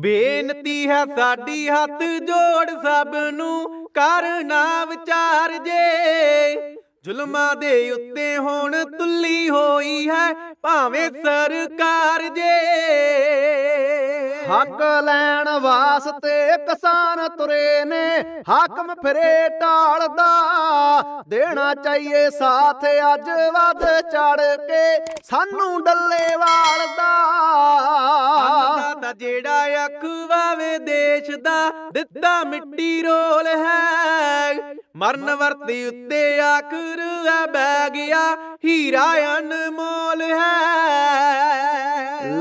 ਬੇਨਤੀ ਹੈ ਸਾਡੀ ਹੱਥ ਜੋੜ ਸਭ ਨੂੰ ਕਰਨਾ ਵਿਚਾਰ ਜੇ। ਜ਼ੁਲਮਾਂ ਦੇ ਉੱਤੇ ਹੁਣ ਤੁੱਲੀ ਹੋਈ ਹੈ ਭਾਵੇਂ ਸਰਕਾਰ ਜੇ। ਹੱਕ ਲੈਣ ਵਾਸਤੇ ਕਿਸਾਨ ਤੁਰੇ ਨੇ, ਹਾਕਮ ਫਿਰੇ ਟਾਲਦਾ। ਦੇਣਾ ਚਾਹੀਏ ਸਾਥ ਅੱਜ ਵੱਧ ਚੜ ਕੇ, ਸਾਨੂੰ ਡੱਲੇ ਵਾਲਦਾ। ਦਾ ਜਿਹੜਾ ਅੱਖ ਦੇਸ਼ ਦਾ, ਦਿੱਤਾ ਮਿੱਟੀ ਰੋਲ ਹੈ। ਮਰਨ ਵਰਤੀ ਉੱਤੇ ਆਖਰ ਆ ਬੈ ਗਿਆ, ਹੀਰਾ ਅਨਮੋਲ ਹੈ।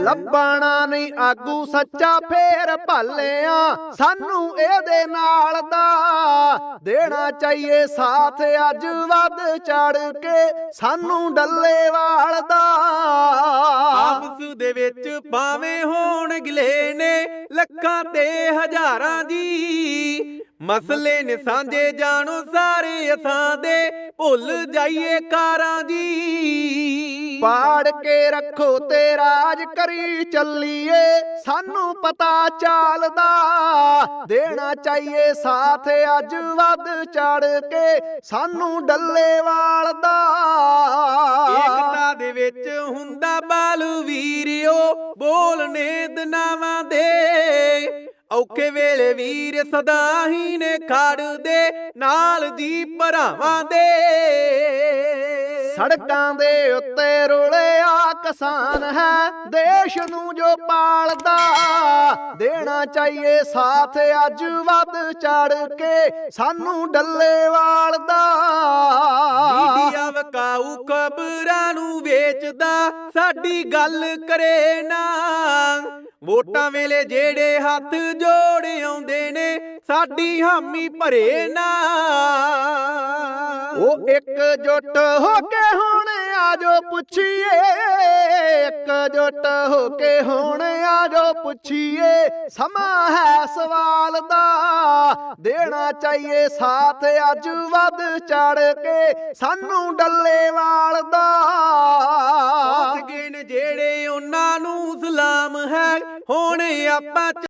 ਲੱਭਣਾ ਨਹੀਂ ਆਗੂ, ਸੱਚਾ ਫੇਰ ਭਾਲਿਆ, ਸਾਨੂੰ ਇਹਦੇ ਨਾਲ ਦਾ। ਦੇਣਾ ਚਾਹੀਏ ਸਾਥ ਅੱਜ ਵੱਧ ਚੜ ਕੇ, ਸਾਨੂੰ ਡੱਲੇਵਾਲ ਦਾ। ਦੇ ਵਿੱਚ ਭਾਵੇਂ ਹੋਣ ਗਿਲੇ ਨੇ ਲੱਖਾਂ ਤੇ ਹਜ਼ਾਰਾਂ ਦੀ। ਮਸਲੇ ਨੇ ਸਾਂਝੇ ਜਾਣੋ ਸਾਰੇ ਅਸਾਂ ਦੇ ਭੁੱਲ ਜਾਈਏ ਕਾਰਾਂ ਦੀ। ਪਾੜ ਕੇ ਰੱਖੋ ਤੇ ਰਾਜ ਕਰੀ ਚੱਲੀਏ ਸਾਨੂੰ ਪਤਾ ਚੱਲਦਾ। ਦੇਣਾ ਚਾਹੀਏ ਸਾਥ ਅੱਜ ਵੱਧ ਚੜ ਕੇ ਸਾਨੂੰ ਡੱਲੇਵਾਲ ਦਾ ਏਕਤਾ ਦੇ ਵਿੱਚ ਹੁੰਦਾ ਬਾਲੂ ਵੀਰਿਓ ਬੋਲਨੇ ਦਨਾਵਾਂ ਦੇ। ਔਖੇ ਵੇਲੇ ਵੀਰ ਸਦਾ ਹੀ ਨੇ ਖੜਦੇ, ਨਾਲ ਦੀ ਭਰਾਵਾਂ ਦੇ। ਸੜਕਾਂ ਦੇ ਉੱਤੇ ਰੁਲਿਆ ਕਿਸਾਨ ਹੈ, ਦੇਸ਼ ਨੂੰ ਜੋ ਪਾਲਦਾ। ਦੇਣਾ ਚਾਹੀਏ ਸਾਥ ਅੱਜ ਵੱਧ ਚੜ ਕੇ, ਸਾਨੂੰ ਡੱਲੇਵਾਲ ਦਾ ਮੀਡੀਆ ਵਕਾਊ ਖਬਰਾਂ ਨੂੰ ਵੇਚਦਾ, ਸਾਡੀ ਗੱਲ ਕਰੇ ਨਾ। ਵੋਟਾਂ ਵੇਲੇ ਜਿਹੜੇ ਹੱਥ ਜੋੜ ਆਉਂਦੇ ਨੇ, ਸਾਡੀ ਹਾਮੀ ਭਰੇ ਨਾ। ਉਹ ਇੱਕ ਜੁੱਟ ਹੋ ਕੇ ਹੁਣ ਆਜੋ ਪੁੱਛੀਏ ਇੱਕ ਜੁੱਟ ਹੋ ਕੇ ਹੁਣ ਆਜੋ ਪੁੱਛੀਏ। ਸਮਾਂ ਹੈ ਸਵਾਲ ਦਾ, ਦੇਣਾ ਚਾਹੀਏ ਸਾਥ ਅੱਜ ਵੱਧ ਚੜ ਕੇ, ਸਾਨੂੰ ਡੱਲੇਵਾਲ ਦਾ। ਪਹੁੰਚ ਗਏ ਨੇ ਜਿਹੜੇ ਉਹਨਾਂ ਨੂੰ ਸਲਾਮ ਹੈ, ਹੁਣ ਆਪਾਂ